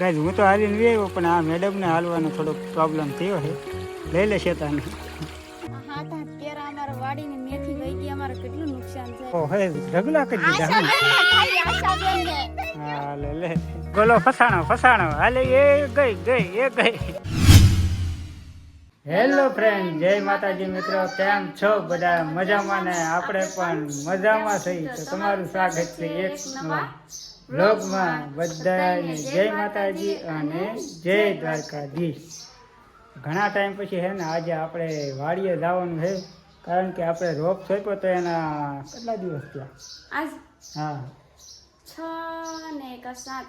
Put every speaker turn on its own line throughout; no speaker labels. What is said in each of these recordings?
Guys હું તો હાલીને આવ્યો પણ આ મેડમને હાલવાનો થોડોક પ્રોબ્લેમ થયો છે. લઈ લે શેતાને
હાથ હાથ કેરા અમારા વાડીની મેથી વહી ગઈ અમારે કેટલું નુકસાન છે
ઓ હે ઢગલા કરી દીધા. લે લે. બોલો ફસાણો ફસાણો. હાલે એ ગઈ ગઈ એ ગઈ. હેલો ફ્રેન્ડ જય માતાજી મિત્રો. કેમ છો? બધા મજામાં ને? આપણે પણ મજામાં થઈ તો તમારું સ્વાગત છે એક બ્લોગમાં બધાને જય માતાજી અને જય દ્વારકાધીશ. ઘણા ટાઈમ પછી છે ને આજે આપણે વાડીએ જવાનું છે કારણ કે આપણે રોપ સોંપ્યો તો એના કેટલા દિવસ થયા?
આજ
હા.
છ ને એક સાત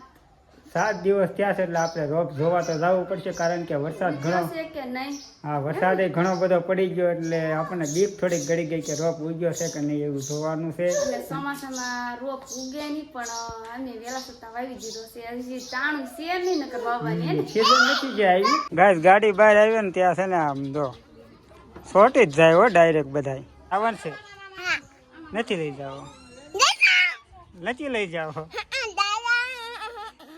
સાત દિવસ થયા છે એટલે આપણે રોપ જોવા તો જવું પડશે કારણ કે વરસાદ ઘણો
છે કે નહીં?
હા વરસાદ ઘણો બધો પડી ગયો એટલે આપણને બીક થોડીક ગળી ગઈ કે રોપ ઉગ્યો છે કે નહીં એવું જોવાનું છે.
ચોમાસામાં રોપ ઉગે નહીં પણ અમે વેલા સત્તા વાવી દીધો છે. હજી ચાણું છે નહીં નકર વાવવાની
સીઝન નથી જે આવી. ગાય ગાડી બહાર આવી ને ત્યાં છે ને આમ જો છોટી જ જાય હો ડાયરેક્ટ બધા આવવાનું છે. નથી લઈ જાવ નથી લઈ જાવ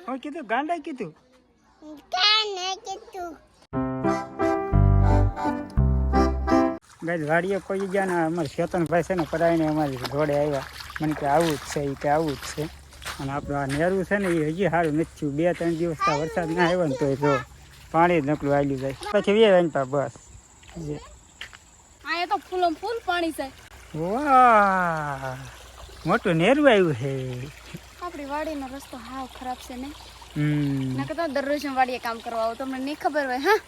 હું કીધું ગાંડા કીધું? ગાય વાડીએ કોઈ ગયા ને અમારે શેતનભાઈ છે ને પરાઈને અમારી જોડે આવ્યા. મને કે આવું જ છે એ કે આવું જ છે. અને આપણું આ નેરું છે ને એ હજી સારું નથી થયું. બે ત્રણ દિવસ ત્યાં વરસાદ ના આવ્યો ને તો જો પાણી જ નકલું આવ્યું જાય. પછી વે પાસે બસ.
તો ફૂલો ફૂલ પાણી છે.
વાહ! મોટું નેરું આવ્યું છે.
આપણી વાડીનો રસ્તો હાવ ખરાબ છે ને
હમ
નકર તો દરરોજ હું વાડીએ કામ કરવા આવું તમને નહીં ખબર હોય હા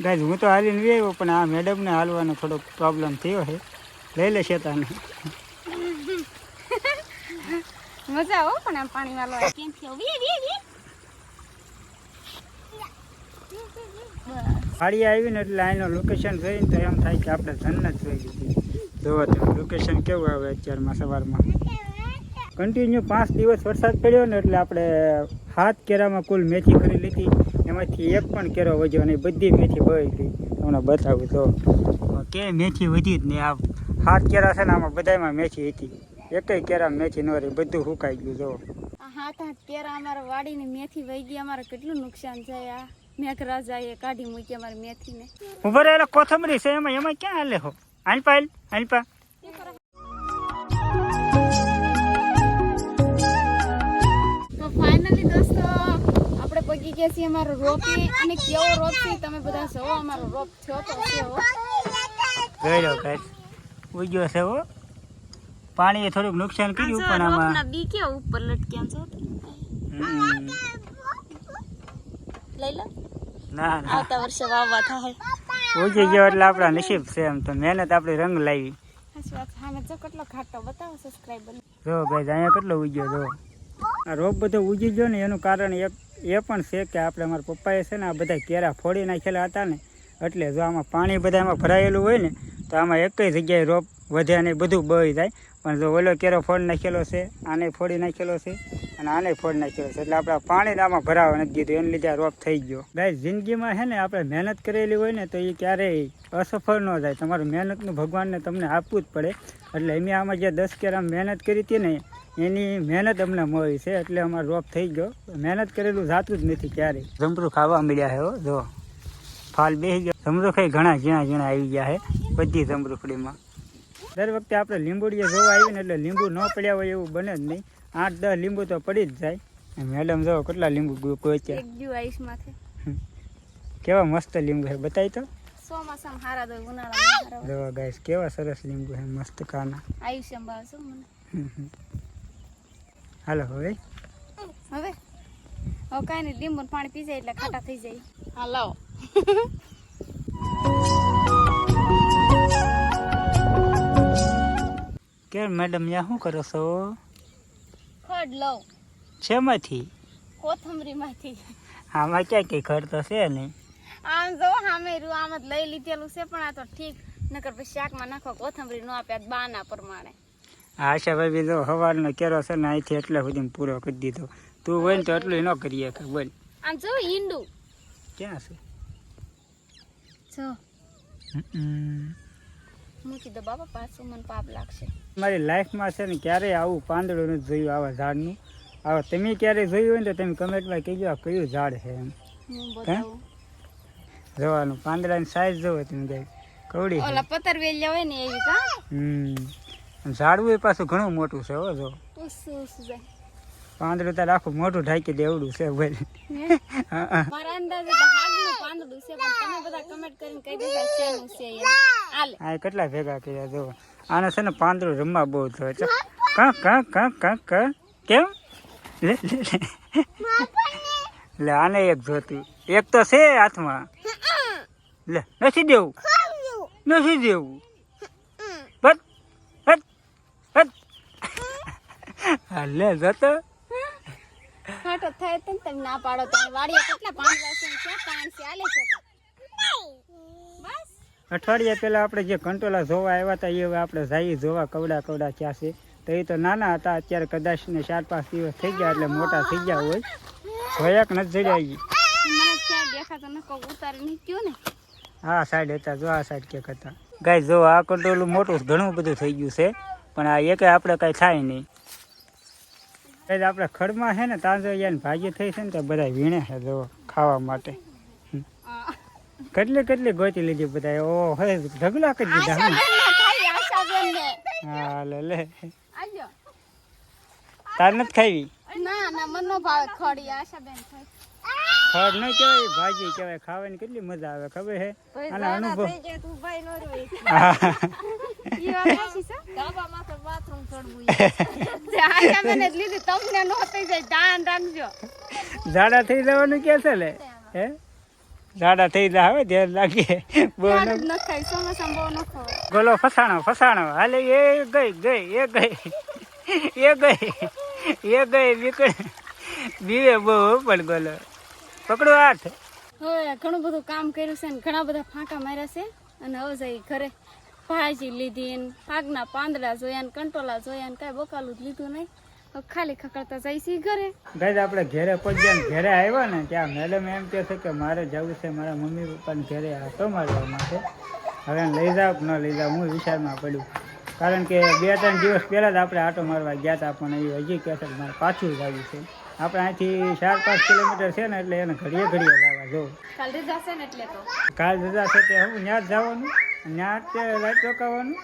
ગાય હું તો હાલીને વે આવ્યો પણ આ મેડમને હાલવાનો થોડોક પ્રોબ્લેમ થયો છે લઈ લે શેતાને
મજા આવો પણ આમ પાણી વાળો કેમ થયો? વી વી વી. બસ
વાડી આવીને એટલે આનું લોકેશન જોઈને તો એમ થાય કે આપણે જન્નત જોઈ લીધી. જોવો તમે લોકેશન કેવું આવે અત્યારમાં સવારમાં? કન્ટિન્યુ પાંચ દિવસ વરસાદ પડ્યો ને એટલે આપણે હાથ કેરામાં કુલ મેથી કરી લીધી. એમાંથી એક પણ કેરો વધ્યો નહીં બધી મેથી બળી ગઈ તમને બતાવું તો. કે મેથી વધી જ નહીં. આ હાથ કેરા છે ને આમાં બધામાં મેથી હતી. એકય કેરા મેથી ન રહી બધું સુકાઈ ગયું જો
આ હાથ હાથ કેરા અમારા વાડીની મેથી વહી ગઈ. અમારે કેટલું નુકસાન થાય આ મેઘરાજાએ કાઢી મૂકી અમારી મેથીને.
ઊભો રહેલા કોથમરી છે એમાં એમાં ક્યાં હાલે હો? હાલપા હાલ
દોસ્તો આપણે પગી ગયા છીએ અમારો રોપી. અને કેવો રોપ છે તમે બધા જોવો અમારો રોપ થયો તો કેવો
ગયો કાંઈ ઉગ્યો છે હો. પાણીએ થોડુંક નુકસાન કર્યું પણ આમાં.
બી કે ઉપર લટક્યા છો? લઈ લો.
ના ના.
આવતા વર્ષે વાવવા થાય.
ઉગી ગયો એટલે આપણા નસીબ છે એમ તો મહેનત આપણી રંગ લાવી.
જો કેટલો ખાટો બતાવો સબસ્ક્રાઇબર
જો ગાઈઝ અહીંયા કેટલો ઉગ્યો જો. આ રોપ બધો ઉજી ગયો ને એનું કારણ એક એ પણ છે કે આપણે અમારા પપ્પાએ છે ને આ બધા કેરા ફોડી નાખેલા હતા ને, એટલે જો આમાં પાણી બધા એમાં ભરાયેલું હોય ને, તો આમાં એક જગ્યાએ રોપ વધે ને બધું બળી જાય. પણ જો ઓલો કેરો ફોડી નાખેલો છે, આને ફોડી નાખેલો છે અને આને ફોડી નાખેલો છે. એટલે આપણે પાણી આમાં ભરાવા નથી દીધું. એને લીધે રોપ થઈ ગયો. ભાઈ, જિંદગીમાં છે ને આપણે મહેનત કરેલી હોય ને, તો એ ક્યારેય અસફળ ન જાય. તમારું મહેનતનું ભગવાનને તમને આપવું જ પડે. એટલે એમ આમાં જે દસ કેરા મહેનત કરી હતી ને એની મહેનત અમને મળી છે એટલે અમારો રોપ થઈ ગયો. મહેનત કરેલું જાતું જ નથી ક્યારે જમરૂ ખાવા મળ્યા છે હો જો. ફાલ બેસી ગયો. જમરૂખાઈ ઘણા ઝીણા ઝીણા આવી ગયા છે બધી જમરૂખડીમાં દર વખતે આપણે લીંબુડીએ જોવા આવીએ ને એટલે લીંબુ ન પડ્યા હોય એવું બને જ નહીં. આઠ દસ લીંબુ તો પડી જ જાય. મેડમ જો કેટલા લીંબુ કોચ્યા કેવા મસ્ત લીંબુ છે બતાવી તો.
ચોમાસામાં હારા દો ઉનાળામાં હારા
જો ગાઈસ કેવા સરસ લીંબુ છે મસ્ત કાના
આયુષ્યમ ભાવ મને.
હાલો હવે.
હવે? હવે કાંઈ નહીં લીંબુ ને પાણી પી જાય એટલે ખાટા થઈ જાય. હા લાવો.
કે મેડમ યા શું કરો છો?
ખડ લઉં.
શેમાંથી?
કોથમરીમાંથી.
આમાં ક્યાં કઈ ઘર તો છે નહીં
આમ જો સામે રહ્યું આમ જ લઈ લીધેલું છે પણ આ તો ઠીક. નકર પછી શાકમાં નાખો કોથમરી ન આપ્યા બાના પ્રમાણે.
આ બીજો સવારનો કેરો છે ને અહીંથી એટલે સુધી પૂરો કરી દીધો. તું હોય ને તો એટલું ન કરીએ કે બોલ.
આમ જો હિન્દુ
ક્યાં છે?
જો. મૂકી દો બાબા પાછું મને પાપ લાગશે.
મારી લાઈફમાં છે ને ક્યારેય આવું પાંદડું નથી જોયું આવા ઝાડનું. આવા તમે ક્યારે જોયું હોય ને તો તમે કમેન્ટમાં કહેજો આ કયું ઝાડ છે એમ. જોવાનું પાંદડાની સાઈઝ જોવો તમે કઈ કવડી છે.
પતર પતરવેલિયા હોય ને એવી કા
હમ. ઝાડવું એ પાછું ઘણું મોટું છે હો જો. પાંદડું તારે આખું મોટું ઢાંકી દેવડું છે ભાઈ.
મારા અંદાજે તો હાગનું પાંદડું છે પણ તમે બધા કમેન્ટ કરીને કહી દેજો શેનું છે એમ. આલે
આ કેટલા ભેગા કર્યા જો. આને છે ને પાંદડું રમવા બહુ થયો છે. કા કા કા કા કા? કેમ? લે લે લે. લે આને એક જોતી. એક તો છે હાથમાં. લે નથી દેવું. નથી દેવું બસ બસ બસ હા લે જતો.
ખાટો થાય તો તમે ના પાડો. તો વાડીએ કેટલા પાંદડા છે પાણી છે? આલે છે બસ.
અઠવાડિયા પહેલાં આપણે જે કંટોલા જોવા આવ્યા હતા એ હવે આપણે જઈએ જોવા કવડા કવડા ક્યાં છે. તો એ તો નાના હતા અત્યારે કદાચ ને ચાર પાંચ દિવસ થઈ ગયા એટલે મોટા થઈ ગયા હોય. જોયાક નથી જડ્યા ઈ.
મને ન કહું ઉતારી નહીં કયો ને?
આ સાઈડ હતા જો આ સાઈડ ક્યાંક હતા. ગાય જો આ કંટોલું મોટું ઘણું બધું થઈ ગયું છે પણ આ એકે આપણે કાંઈ થાય નહીં. ગાય આપણે ખડમાં છે ને તાજો યાર ભાજી થઈ છે ને તો બધા વીણે છે જો ખાવા માટે. કેટલી કેટલી ગોતી લીધી બધા ઓ હે ઢગલા કરી દીધા હે ને.
ને ને
લે લે. તાર નથી ખાવી
ના ના મન ભાવે ખડી આશાબેન ખાઈ.
ખડ નહીં કહેવાય ભાજી કહેવાય. ખાવાની કેટલી મજા આવે ખબર છે? અને અનુભવ. હા.
ઈ વાત છે? જ લીધી. તમને નો થઈ જાય ધ્યાન રાખજો.
ઝાડા થઈ જવાનું કે છે લે? હે? ઝાડા થઈ જાય હવે ધ્યાન લાગે બહુ ન-
જ સમોસા બહુ ન ખાવ
ગોલો ફસાણો ફસાણો. હાલે એ ગઈ ગઈ એ ગઈ. એ ગઈ એ ગઈ નીકળ. બીવે બહુ પણ ગોલો. પકડો હાથ.
હવે ઘણું બધું કામ કર્યું છે ને ઘણા બધા ફાંકા માર્યા છે. અને હવે જઈ ઘરે ભાજી લીધી ને પાકના પાંદડા જોયા ને કંટોલા જોયા ને કાંઈ બકાલું જ લીધું નહીં. ખાલી ખકડતા જાય છે ઘરે.
ગાય આપણે ઘેરે પહોંચ્યા ને ઘેરે આવ્યા ને ત્યાં મેડમ એમ કહે છે કે મારે જવું છે મારા મમ્મી પપ્પાને ઘેરે આટો મારવા માટે. હવે એને લઈ જાવ ન લઈ જાવ હું વિચારમાં પડ્યું. કારણ કે બે ત્રણ દિવસ પહેલાં જ આપણે આટો મારવા ગયા હતા પણ એ હજી કહે છે મારે પાછું જવું છે. આપણે અહીંથી ચાર પાંચ કિલોમીટર છે ને એટલે એને ઘડીએ ઘડીએ લાવવા જવું.
કાલ રજા છે ને એટલે તો.
કાલ રજા છે તે હું ત્યાં જ જવાનું. ત્યાં જ લાઈટ રોકાવાનું?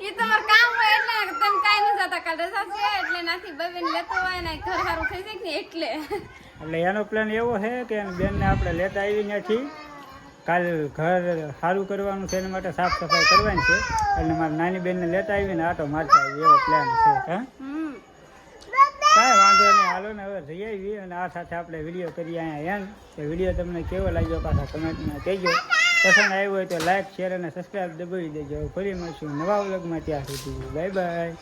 એ તમારું કામ હોય એટલે તમે કાંઈ ન જતા. કાલ રજા એટલે નાથી બબેન લેતો હોય ને ઘર સારું થઈ જાય ને એટલે.
એટલે એનો પ્લાન એવો છે કે બેન બેનને આપણે લેતા આવી નથી કાલ ઘર સારું કરવાનું છે એના માટે સાફ સફાઈ કરવાની છે. એટલે મારી નાની બેનને લેતા આવીને આટો મારતા આવી એવો પ્લાન છે હા? કાંઈ વાંધો નહીં હાલો ને હવે જઈ આવી અને આ સાથે આપણે વીડિયો કરીએ અહીંયા એમ તો વીડિયો તમને કેવો લાગ્યો પાછા કમેન્ટમાં કહેજો. પસંદ આવ્યો હોય તો લાઈક શેર અને સબસ્ક્રાઈબ દબાવી દેજો. ફરી મળશું નવા વ્લોગમાં ત્યાં સુધી. Bye bye